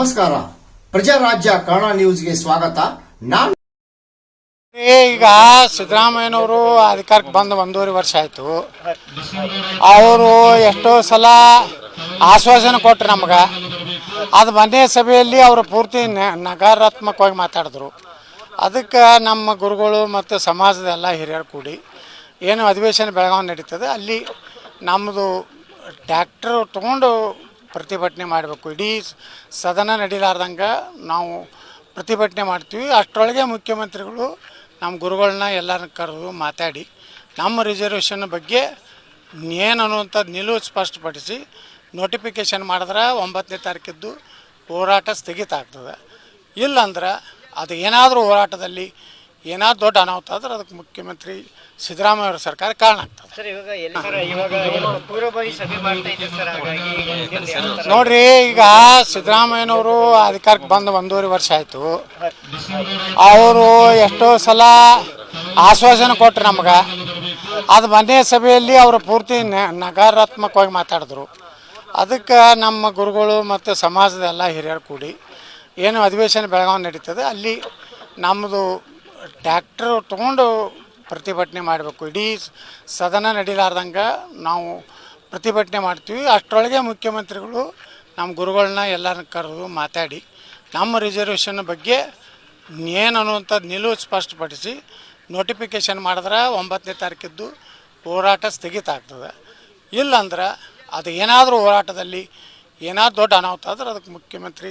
ನಮಸ್ಕಾರ. ಪ್ರಜಾರಾಜ್ಯ ಕನ್ನಡ ನ್ಯೂಸ್ಗೆ ಸ್ವಾಗತ. ನಾನು ಈಗ ಸಿದ್ದರಾಮಯ್ಯನವರು ಅಧಿಕಾರಕ್ಕೆ ಬಂದು ಒಂದೂವರೆ ವರ್ಷ ಆಯಿತು. ಅವರು ಎಷ್ಟೋ ಸಲ ಆಶ್ವಾಸನೆ ಕೊಟ್ಟರು ನಮ್ಗೆ. ಅದು ಮನೆ ಸಭೆಯಲ್ಲಿ ಅವರು ಪೂರ್ತಿ ನಕಾರಾತ್ಮಕವಾಗಿ ಮಾತಾಡಿದ್ರು. ಅದಕ್ಕೆ ನಮ್ಮ ಗುರುಗಳು ಮತ್ತು ಸಮಾಜದ ಎಲ್ಲ ಹಿರಿಯರು ಕೂಡಿ ಏನು ಅಧಿವೇಶನ ಬೆಳಗಾವಿ ನಡೀತದೆ, ಅಲ್ಲಿ ನಮ್ಮದು ಟ್ಯಾಕ್ಟರ್ ತೊಗೊಂಡು ಪ್ರತಿಭಟನೆ ಮಾಡಬೇಕು. ಇಡೀ ಸದನ ನಡೀಲಾರ್ದಂಗೆ ನಾವು ಪ್ರತಿಭಟನೆ ಮಾಡ್ತೀವಿ. ಅಷ್ಟರೊಳಗೆ ಮುಖ್ಯಮಂತ್ರಿಗಳು ನಮ್ಮ ಗುರುಗಳನ್ನ ಎಲ್ಲರನ್ನ ಕರೆದು ಮಾತಾಡಿ, ನಮ್ಮ ರಿಸರ್ವೇಷನ್ ಬಗ್ಗೆ ಏನು ಅನ್ನುವಂಥದ್ದು ನಿಲುವು ಸ್ಪಷ್ಟಪಡಿಸಿ ನೋಟಿಫಿಕೇಷನ್ ಮಾಡಿದ್ರೆ ಒಂಬತ್ತನೇ ತಾರೀಕಿದ್ದು ಹೋರಾಟ ಸ್ಥಗಿತ ಆಗ್ತದೆ. ಇಲ್ಲಂದ್ರೆ ಅದು ಏನಾದರೂ ಹೋರಾಟದಲ್ಲಿ ಏನಾದ್ರು ದೊಡ್ಡ ಅನಾಹುತ ಆದ್ರೆ ಅದಕ್ಕೆ ಮುಖ್ಯಮಂತ್ರಿ ಸಿದ್ದರಾಮಯ್ಯ ಅವರ ಸರ್ಕಾರ ಕಾರಣ ಆಗ್ತದೆ. ಸರ್ ಇವಾಗ ಎಲ್ಲಿ ಸರ್ ಇವಾಗ ಏನು ಪೂರ್ವಭಾವಿ ಸಭೆ ಮಾಡ್ತಾ ಇದ್ದೀವಿ ಸರ್ ಹಾಗಾಗಿ ಇದರಲ್ಲಿ ಯಾವ ನೋಡ್ರಿ ಈಗ ಸಿದ್ದರಾಮಯ್ಯನವರು ಅಧಿಕಾರಕ್ಕೆ ಬಂದು ಒಂದೂವರೆ ವರ್ಷ ಆಯಿತು. ಅವರು ಎಷ್ಟೋ ಸಲ ಆಶ್ವಾಸನೆ ಕೊಟ್ರು ನಮ್ಗೆ. ಅದು ಮನೆ ಸಭೆಯಲ್ಲಿ ಅವರು ಪೂರ್ತಿ ನ- ನಕಾರಾತ್ಮಕವಾಗಿ ಮಾತಾಡಿದ್ರು. ಅದಕ್ಕೆ ನಮ್ಮ ಗುರುಗಳು ಮತ್ತು ಸಮಾಜದ ಎಲ್ಲ ಹಿರಿಯರು ಕೂಡಿ ಏನು ಅಧಿವೇಶನ ಬೆಳಗಾವಿ ನಡೀತದೆ ಅಲ್ಲಿ ನಮ್ಮದು ಟ್ಯಾಕ್ಟರ್ ತೊಗೊಂಡು ಪ್ರತಿಭಟನೆ ಮಾಡಬೇಕು. ಇಡೀ ಸದನ ನಡೀಲಾರ್ದಂಗೆ ನಾವು ಪ್ರತಿಭಟನೆ ಮಾಡ್ತೀವಿ. ಅಷ್ಟರೊಳಗೆ ಮುಖ್ಯಮಂತ್ರಿಗಳು ನಮ್ಮ ಗುರುಗಳನ್ನ ಎಲ್ಲರನ್ನ ಕರೆದು ಮಾತಾಡಿ, ನಮ್ಮ ರಿಸರ್ವೇಷನ್ ಬಗ್ಗೆ ಏನು ಅನ್ನುವಂಥದ್ದು ನಿಲುವು ಸ್ಪಷ್ಟಪಡಿಸಿ ನೋಟಿಫಿಕೇಷನ್ ಮಾಡಿದ್ರೆ ಒಂಬತ್ತನೇ ತಾರೀಕಿದ್ದು ಹೋರಾಟ ಸ್ಥಗಿತ ಆಗ್ತದೆ. ಇಲ್ಲಂದ್ರೆ ಅದು ಏನಾದರೂ ಹೋರಾಟದಲ್ಲಿ ಏನಾದ್ರು ದೊಡ್ಡ ಅನಾಹುತ ಆದ್ರೆ ಅದಕ್ಕೆ ಮುಖ್ಯಮಂತ್ರಿ